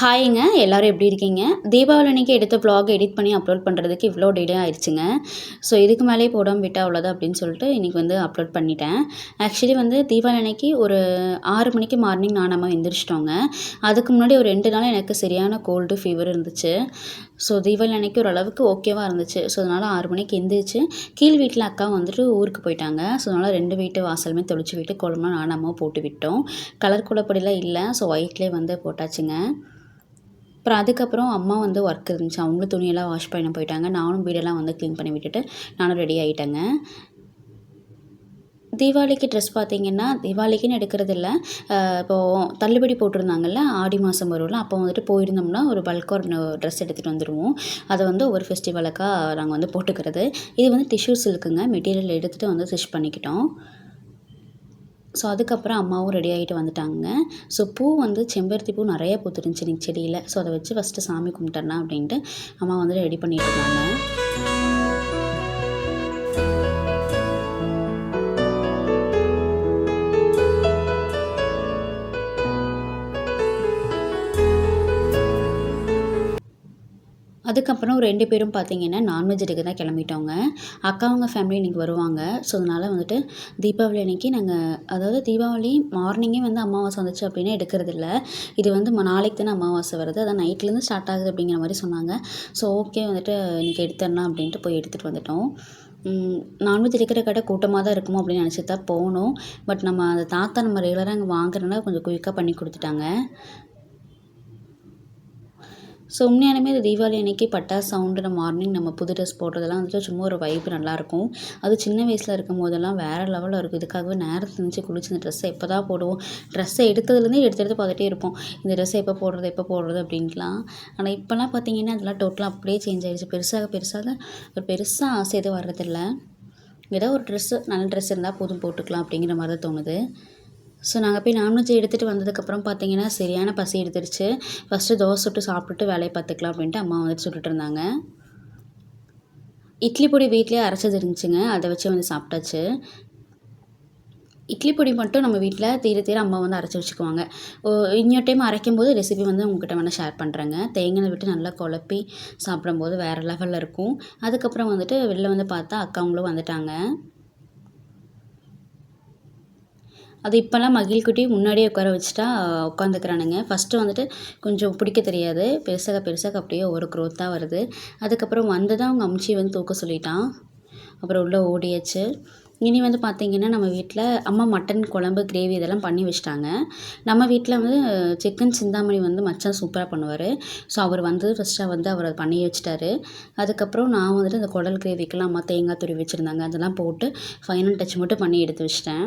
ஹாய்ங்க எல்லோரும் எப்படி இருக்கீங்க? தீபாவளி அன்னைக்கு எடுத்த ப்ளாக் எடிட் பண்ணி அப்லோட் பண்ணுறதுக்கு இவ்வளோ டிலே ஆயிடுச்சுங்க. ஸோ இதுக்கு மேலேயே போடாமல் விட்டால் அவ்வளோதான் அப்படின்னு சொல்லிட்டு இன்றைக்கி வந்து அப்லோட் பண்ணிட்டேன். ஆக்சுவலி வந்து தீபாவளி அன்னைக்கு ஒரு ஆறு மணிக்கு மார்னிங் நான் நம்ம எந்திரிச்சிட்டோங்க. அதுக்கு முன்னாடி ஒரு ரெண்டு நாள் எனக்கு சரியான கோல்டு ஃபீவர் இருந்துச்சு. ஸோ தீபாவளி அன்னைக்கு ஓரளவுக்கு ஓகேவாக இருந்துச்சு. ஸோ அதனால் ஆறு மணிக்கு எந்திரிச்சு கீழ் வீட்டில் அக்கா வந்துட்டு ஊருக்கு போயிட்டாங்க. ஸோ அதனால் ரெண்டு வீட்டு வாசலுமே தொளிச்சு விட்டு குழம்புலாம் நானாமல் போட்டு விட்டோம். கலர் குழப்படிலாம் இல்லை. ஸோ ஒயிட்லேயே வந்து போட்டாச்சுங்க. அப்புறம் அதுக்கப்புறம் அம்மா வந்து ஒர்க் இருந்துச்சு. அவங்களும் துணியெல்லாம் வாஷ் பண்ண போயிட்டாங்க. நானும் வீடெல்லாம் வந்து க்ளீன் பண்ணி விட்டுட்டு நானும் ரெடி ஆகிட்டேங்க தீபாவளிக்கு ட்ரெஸ் பார்த்தீங்கன்னா தீபாவளிக்குன்னு எடுக்கிறது இல்லை. இப்போது தள்ளுபடி போட்டிருந்தாங்கல்ல ஆடி மாதம் வரும்ல அப்போ வந்துட்டு போயிருந்தோம்னா ஒரு பல்காக ஒரு ட்ரெஸ் எடுத்துகிட்டு வந்துடுவோம் அதை வந்து ஒவ்வொரு ஃபெஸ்டிவலுக்காக நாங்கள் வந்து போட்டுக்கிறது. இது வந்து டிஷ்யூ சில்க்குங்க மெட்டீரியல் எடுத்துகிட்டு வந்து ஸ்டிச் பண்ணிக்கிட்டோம். ஸோ அதுக்கப்புறம் அம்மாவும் ரெடி ஆகிட்டு வந்துட்டாங்க. ஸோ பூ வந்து செம்பருத்தி பூ நிறைய பூத்துருந்துச்சு இன்னைக்கு செடியில். ஸோ அதை வச்சு ஃபஸ்ட்டு சாமி கும்பிட்டேன்னா அப்படின்ட்டு அம்மா வந்து ரெடி பண்ணிட்டு இருந்தாங்க. அதுக்கப்புறம் ரெண்டு பேரும் பார்த்தீங்கன்னா நான்வெஜ் எடுக்க தான் கிளம்பிட்டோங்க. அக்காவங்க ஃபேமிலி இன்றைக்கி வருவாங்க. ஸோ அதனால் வந்துட்டு தீபாவளி அன்றைக்கி நாங்கள் அதாவது தீபாவளி மார்னிங்கே வந்து அமாவாசை வந்துச்சு அப்படின்னா எடுக்கிறது இல்லை. இது வந்து நாளைக்கு தானே அமாவாசை வருது. அதான் நைட்லேருந்து ஸ்டார்ட் ஆகுது அப்படிங்கிற மாதிரி சொன்னாங்க. ஸோ ஓகே வந்துட்டு இன்றைக்கி எடுத்துடலாம் அப்படின்ட்டு போய் எடுத்துகிட்டு வந்துட்டோம். நான்வெஜ் எடுக்கிற கடை கூட்டமாக தான் இருக்குமோ அப்படின்னு நினச்சி தான் போனோம். பட் நம்ம அந்த தாத்தா நம்ம ரெகுலராக அங்கே வாங்குறதுனால கொஞ்சம் குயிக்காக பண்ணி கொடுத்துட்டாங்க. ஸோ உண்மையாலுமே இந்த தீபாவளி அன்னைக்கு பட்டாசு சவுண்டு நம்ம மார்னிங் நம்ம புது ட்ரெஸ் போடுறதெல்லாம் வந்துட்டு சும்மா ஒரு வைப் நல்லாயிருக்கும் அது சின்ன வயசில் இருக்கும் போதெல்லாம் வேறு லெவலில் இருக்கும். இதுக்காகவே நேரத்தில் இருந்துச்சு குளிச்சு இந்த ட்ரெஸ்ஸை எப்போ தான் போடுவோம்? ட்ரெஸ்ஸை எடுத்ததுலேருந்தே எடுத்து எடுத்து பார்த்துட்டே இருப்போம். இந்த ட்ரெஸ்ஸை எப்போ போடுறது எப்போ போடுறது அப்படின்ட்டுலாம். ஆனால் இப்போலாம் பார்த்தீங்கன்னா அதெல்லாம் டோட்டலாக அப்படியே சேஞ்ச் ஆகிடுச்சு பெருசாக பெருசாக ஒரு பெருசாக ஆசை எதுவும் வர்றதில்ல. ஏதோ ஒரு ட்ரெஸ்ஸு நல்ல ட்ரெஸ் இருந்தால் போதும் போட்டுக்கலாம் அப்படிங்கிற மாதிரி தான் தோணுது. ஸோ நாங்கள் போய் நான்வெஜ் எடுத்துகிட்டு வந்ததுக்கப்புறம் பார்த்தீங்கன்னா சரியான பசி எடுத்துருச்சு. ஃபஸ்ட்டு தோசை சுட்டு சாப்பிட்டுட்டு வேலையை பார்த்துக்கலாம் அப்படின்ட்டு அம்மா வந்துட்டு சுட்டுட்டு இருந்தாங்க. இட்லி பொடி வீட்லேயே அரைச்சது இருந்துச்சுங்க. அதை வச்சு வந்து சாப்பிட்டாச்சு. இட்லி பொடி மட்டும் நம்ம வீட்டில் தீர தீர அம்மா வந்து அரைச்சி வச்சுக்குவாங்க. ஓ, இன்னொரு டைம் அரைக்கும் போது ரெசிபி வந்து உங்ககிட்ட வேணால் ஷேர் பண்ணுறேங்க தேங்காய் விட்டு நல்லா குழப்பி சாப்பிடும்போது வேறு லெவலில் இருக்கும். அதுக்கப்புறம் வந்துட்டு வெளில வந்து பார்த்தா அக்காவங்களும் வந்துட்டாங்க. அது இப்போல்லாம் மகிழ்குட்டி முன்னாடியே உட்கார வச்சுட்டா உட்காந்துக்கிறானுங்க. ஃபஸ்ட்டு வந்துட்டு கொஞ்சம் பிடிக்க தெரியாது. பெருசாக பெருசாக அப்படியே ஒரு க்ரோத்தாக வருது. அதுக்கப்புறம் வந்து தான் அவங்க அம்ச்சி வந்து தூக்க சொல்லிட்டான். அப்புறம் உள்ளே ஓடியாச்சு. இனி வந்து பார்த்திங்கன்னா நம்ம வீட்டில் அம்மா மட்டன் குழம்பு கிரேவி இதெல்லாம் பண்ணி வச்சிட்டாங்க. நம்ம வீட்டில் வந்து சிக்கன் சிந்தாமணி வந்து மச்சான் சூப்பராக பண்ணுவார். ஸோ அவர் வந்து ஃபஸ்ட்டாக வந்து அவர் அதை பண்ணி வச்சிட்டாரு. அதுக்கப்புறம் நான் வந்துட்டு அந்த குடல் கிரேவிக்கெல்லாம் அம்மா தேங்காய் துருவி வச்சுருந்தாங்க. அதெல்லாம் போட்டு ஃபைனல் டச் மட்டும் பண்ணி எடுத்து வச்சிட்டேன்.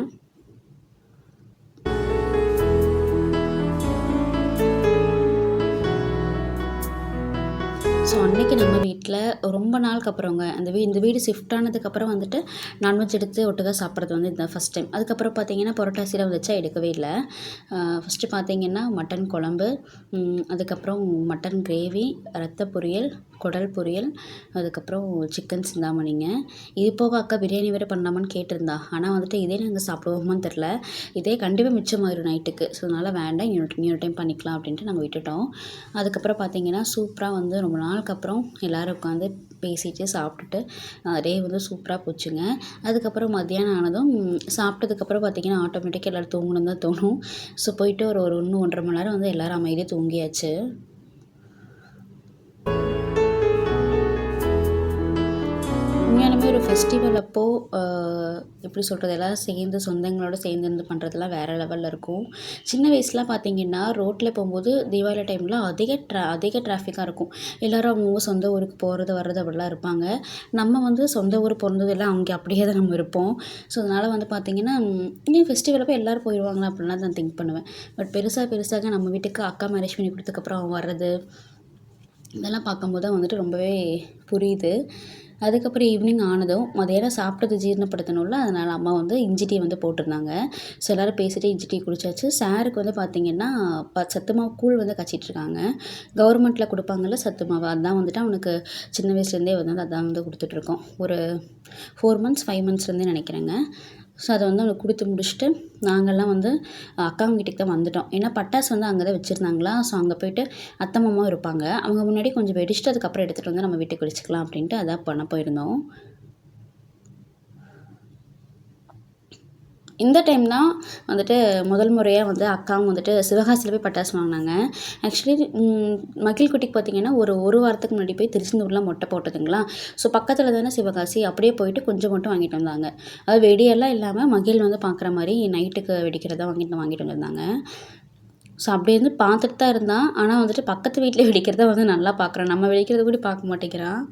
ஸோ அன்னைக்கு நம்ம வீட்டில் ரொம்ப நாளுக்கு அப்புறங்க அந்த வீ இந்த வீடு ஷிஃப்ட் ஆனதுக்கப்புறம் வந்துட்டு நான்வெஜ் எடுத்து ஒட்டுக்காக சாப்பிட்றது வந்து இந்த ஃபஸ்ட் டைம் அதுக்கப்புறம் பார்த்தீங்கன்னா புரட்டாசியில் வந்துச்சா எடுக்கவே இல்லை. ஃபஸ்ட்டு பார்த்தீங்கன்னா மட்டன் குழம்பு அதுக்கப்புறம் மட்டன் கிரேவி ரத்த பொரியல் குடல் பொரியல் அதுக்கப்புறம் சிக்கன் சிந்தாமணிங்க. இது போக அக்கா பிரியாணி வேறு பண்ணலாமான்னு கேட்டிருந்தா. ஆனால் வந்துட்டு இதே நாங்கள் சாப்பிடுவோமான்னு தெரில இதே கண்டிப்பாக மிச்சமாயிரும் நைட்டுக்கு. ஸோ அதனால் வேண்டாம். இன்னொரு இன்னொரு டைம் பண்ணிக்கலாம் அப்படின்ட்டு நாங்கள் விட்டுட்டோம். அதுக்கப்புறம் பார்த்தீங்கன்னா சூப்பராக வந்து ரொம்ப நாளுக்கு அப்புறம் எல்லோரும் உட்காந்து பேசிட்டு சாப்பிட்டுட்டு அதே வந்து சூப்பராக போச்சுங்க. அதுக்கப்புறம் மத்தியானம் ஆனதும் சாப்பிட்டதுக்கப்புறம் பார்த்தீங்கன்னா ஆட்டோமேட்டிக்காக எல்லோரும் தூங்கணும் தான் தோணும். ஸோ போயிட்டு ஒரு ஒரு ஒன்று ஒன்றரை மணி நேரம் வந்து எல்லோரும் அமைதியாக தூங்கியாச்சு. உண்மையாலுமே ஒரு ஃபெஸ்டிவல் அப்போது எப்படி சொல்கிறது எல்லாம் சேர்ந்து சொந்தங்களோட சேர்ந்து இருந்து பண்ணுறதுலாம் வேறு லெவலில் இருக்கும். சின்ன வயசுலாம் பார்த்தீங்கன்னா ரோட்டில் போகும்போது தீபாவளி டைமில் அதிக ட்ரா அதிக டிராஃபிக்காக இருக்கும். எல்லோரும் அவங்கவுங்க சொந்த ஊருக்கு போகிறது வர்றது அப்படிலாம் இருப்பாங்க. நம்ம வந்து சொந்த ஊர் பிறந்ததெல்லாம் அங்கே அப்படியே தான் நம்ம இருப்போம். ஸோ அதனால் வந்து பார்த்திங்கன்னா இன்னும் ஃபெஸ்டிவல் அப்போ எல்லோரும் போயிடுவாங்களா அப்படின்லாம் நான் திங்க் பண்ணுவேன். பட் பெருசாக பெருசாக நம்ம வீட்டுக்கு அக்கா மேரேஜ் பண்ணி கொடுத்ததுக்கப்புறம் அவங்க வர்றது இதெல்லாம் பார்க்கும்போது தான் வந்துட்டு ரொம்பவே புரியுது. அதுக்கப்புறம் ஈவினிங் ஆனதும் மதியானம் சாப்பிட்டது ஜீரணப்படுத்தணும்ல அதனால் அம்மா வந்து இஞ்சி டீ வந்து போட்டிருந்தாங்க. ஸோ எல்லோரும் பேசிட்டு இஞ்சி டீ குடிச்சாச்சு. சாருக்கு வந்து பார்த்திங்கன்னா ப சத்துமாவு கூழ் வந்து கச்சிட்ருக்காங்க கவர்மெண்ட்டில் கொடுப்பாங்கல்ல சத்து மாவு அதான் வந்துட்டு அவனுக்கு சின்ன வயசுலேருந்தே வந்து அதான் வந்து கொடுத்துட்ருக்கோம். ஒரு ஃபோர் மந்த்ஸ் ஃபைவ் மந்த்ஸ்லேருந்தே நினைக்கிறேங்க. ஸோ அதை வந்து அவங்க கொடுத்து முடிச்சுட்டு நாங்கள்லாம் வந்து அக்காங்க வீட்டுக்கு தான் வந்துட்டோம். ஏன்னா பட்டாசு வந்து அங்கே தான் வச்சுருந்தாங்களா? ஸோ அங்கே போயிட்டு அத்தை மாமாவும் இருப்பாங்க. அவங்க முன்னாடி கொஞ்சம் வெடிச்சிட்டு அதுக்கப்புறம் எடுத்துகிட்டு வந்து நம்ம வீட்டுக்கு வச்சுக்கலாம் அப்படின்ட்டு அதான் பண்ண போயிருந்தோம். இந்த டைம் தான் வந்துட்டு முதல் முறையாக வந்து அக்காவும் வந்துட்டு சிவகாசியில் போய் பட்டாசு வாங்கினாங்க. ஆக்சுவலி மகிழ் குட்டிக்கு பார்த்தீங்கன்னா ஒரு ஒரு வாரத்துக்கு முன்னாடி போய் திருச்செந்தூர்லாம் மொட்டை போட்டதுங்களா? ஸோ பக்கத்தில் தானே சிவகாசி அப்படியே போயிட்டு கொஞ்சம் மட்டும் வாங்கிட்டு வந்தாங்க. அது வெடியெல்லாம் இல்லாமல் மகிழ் வந்து பார்க்குற மாதிரி நைட்டுக்கு வெடிக்கிறதா வாங்கிட்டு வாங்கிட்டு வந்திருந்தாங்க ஸோ அப்படியே இருந்து பார்த்துட்டு தான் இருந்தான். ஆனால் வந்துட்டு பக்கத்து வீட்டில் வெடிக்கிறத வந்து நல்லா பார்க்குறான் நம்ம வெடிக்கிறத கூட பார்க்க மாட்டேங்கிறான்.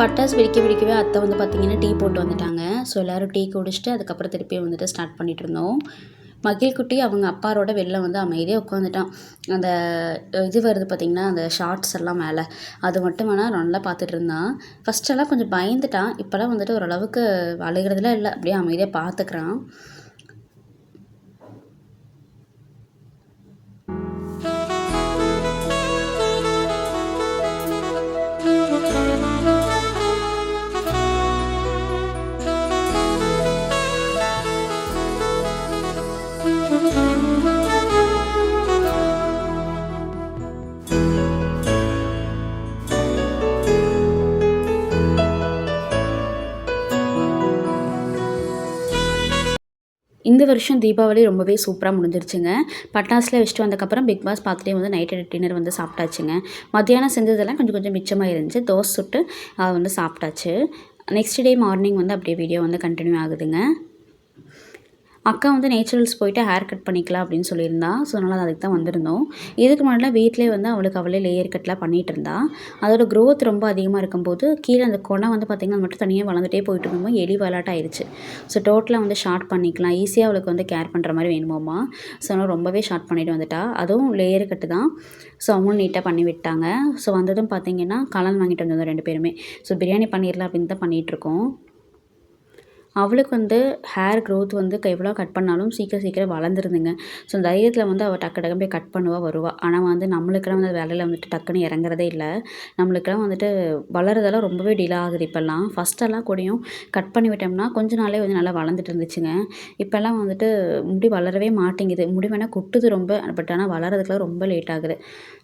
பட்டாசு வெடிக்க வெடிக்கவே அத்தை வந்து பார்த்திங்கன்னா டீ போட்டு வந்துட்டாங்க. ஸோ எல்லோரும் டீ குடிச்சிட்டு அதுக்கப்புறம் திருப்பி வந்துட்டு ஸ்டார்ட் பண்ணிகிட்டு இருந்தோம். மகிழ்குட்டி அவங்க அப்பாரோட வெளில வந்து அமைதியாக உட்காந்துட்டான் அந்த இது வருது பார்த்திங்கன்னா அந்த ஷார்ட்ஸ் எல்லாம் மேலே. அது மட்டும் வேணால் நல்லா பார்த்துட்டு இருந்தான். ஃபஸ்ட்டெல்லாம் கொஞ்சம் பயந்துட்டான். இப்போல்லாம் வந்துட்டு ஓரளவுக்கு அழுகிறதுலாம் இல்லை. அப்படியே அமைதியாக பார்த்துக்கிறான். இந்த வருஷம் தீபாவளி ரொம்பவே சூப்பராக முடிஞ்சிருச்சுங்க. பட்டாசில் வச்சுட்டு வந்தக்கப்புறம் பிக் பாஸ் பார்த்துட்டே வந்து நைட் டின்னர் வந்து சாப்பிட்டாச்சுங்க. மத்தியானம் செஞ்சதெல்லாம் கொஞ்சம் கொஞ்சம் மிச்சமாக இருந்துச்சு. தோசை சுட்டு அதை வந்து சாப்பிட்டாச்சு. நெக்ஸ்ட் டே மார்னிங் வந்து அப்படியே வீடியோ வந்து கண்டினியூ ஆகுதுங்க. அக்கா வந்து நேச்சுரல்ஸ் போயிட்டு ஹேர் கட் பண்ணிக்கலாம் அப்படின்னு சொல்லியிருந்தா. ஸோ அதனால் அதுக்கு தான் வந்திருந்தோம். இதுக்கு முன்னாடிலாம் வீட்டிலே வந்து அவளுக்கு அவளே லேயர் கட்லாம் பண்ணிகிட்டு இருந்தா. அதோட க்ரோத் ரொம்ப அதிகமாக இருக்கும்போது கீழே அந்த கொனை வந்து பார்த்திங்கன்னா அது மட்டும் தனியாக வளர்ந்துட்டே போயிட்டு இருக்கும்போது எலி வளாட்டம் ஆயிடுச்சு ஸோ டோட்டலாக வந்து ஷார்ட் பண்ணிக்கலாம். ஈஸியாக அவளுக்கு வந்து கேர் பண்ணுற மாதிரி வேணுமாம்மா. ஸோ அதனால் ரொம்பவே ஷார்ட் பண்ணிட்டு வந்துட்டா. அதுவும் லேயர் கட்டு தான். ஸோ அவங்களும் நீட்டாக பண்ணி விட்டாங்க. ஸோ வந்ததும் பார்த்திங்கன்னா கலன் வாங்கிட்டு வந்தோம் ரெண்டு பேருமே. ஸோ பிரியாணி பண்ணிடலாம் அப்படின்னு தான் பண்ணிகிட்ருக்கோம் அவளுக்கு வந்து ஹேர் க்ரோத் வந்து எவ்வளோ கட் பண்ணாலும் சீக்கிரம் சீக்கிரம் வளர்ந்துருந்துங்க. ஸோ தைரியத்தில் வந்து அவள் டக்கு டக்குன்னு போய் கட் பண்ணுவா வருவாள் ஆனால் வந்து நம்மளுக்கெல்லாம் வந்து வேலையில் வந்துட்டு டக்குன்னு இறங்குறதே இல்லை. நம்மளுக்கெல்லாம் வந்துட்டு வளர்றதெல்லாம் ரொம்பவே டிலே ஆகுது இப்போல்லாம். ஃபஸ்ட்டெல்லாம் கூடயும் கட் பண்ணி விட்டோம்னா கொஞ்ச நாளே வந்து நல்லா வளர்ந்துட்டு இருந்துச்சுங்க. இப்போல்லாம் வந்துட்டு முடி வளரவே மாட்டேங்குது. முடி வேணால் கொட்டுது ரொம்ப பட் ஆனால் வளர்கிறதுக்குலாம் ரொம்ப லேட் ஆகுது.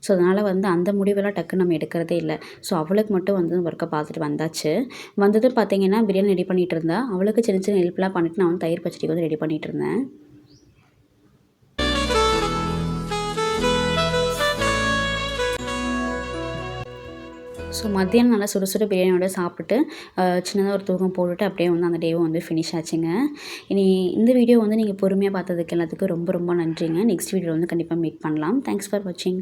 ஸோ அதனால் வந்து அந்த முடிவெல்லாம் டக்குன்னு நம்ம எடுக்கிறதே இல்லை. ஸோ அவளுக்கு மட்டும் வந்து ஒர்க்கை பார்த்துட்டு வந்தாச்சு. வந்தது பார்த்தீங்கன்னா பிரியாணி ரெடி பண்ணிகிட்டு இருந்தா அவளுக்கு அவளுக்கு சின்ன சின்ன ஹெல்ப்லாம் பண்ணிவிட்டு நான் வந்து தயிர் பச்சடி வந்து ரெடி பண்ணிகிட்டு இருந்தேன். ஸோ மத்தியானம் நல்லா சுட சுட பிரியாணியோட சாப்பிட்டு சின்னதாக ஒரு தூக்கம் போட்டுட்டு அப்படியே வந்து அந்த டேவும் வந்து ஃபினிஷ் ஆச்சுங்க. இனி இந்த வீடியோ வந்து நீங்கள் பொறுமையாக பார்த்ததுக்கு எல்லாத்துக்கும் ரொம்ப ரொம்ப நன்றிங்க. நெக்ஸ்ட் வீடியோ வந்து கண்டிப்பாக மீட் பண்ணலாம். தேங்க்ஸ் ஃபார் வாட்சிங்